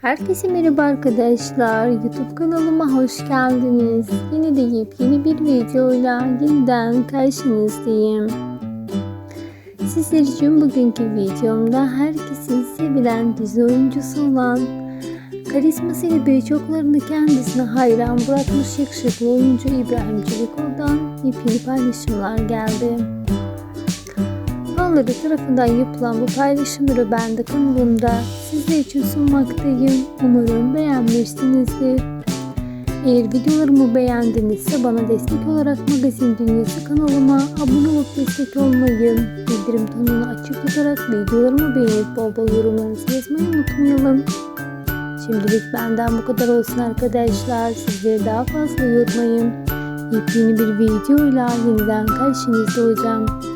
Herkese merhaba arkadaşlar. YouTube kanalıma hoş geldiniz. Yine de yepyeni bir videoyla yeniden karşınızdayım. Sizler için bugünkü videomda herkesin sevilen dizi oyuncusu olan karizmasıyla birçoklarını kendisine hayran bırakmış yakışıklı oyuncu İbrahim Çelikoğlu'dan yepyeni paylaşımlar geldi. Fanları tarafından yapılan bu paylaşımları ben de kanalımda sizler için sunmaktayım. Umarım beğenmişsinizdir. Eğer videolarımı beğendinizse bana destek olarak Magazin Dünyası kanalıma abone olup destek olmayı, bildirim tonunu açık tutarak videolarımı beğenip bol bol yorumlarınızı yazmayı unutmayalım. Şimdilik benden bu kadar olsun arkadaşlar. Sizleri daha fazla yormayın. Yepyeni bir videoyla yeniden karşınızda olacağım.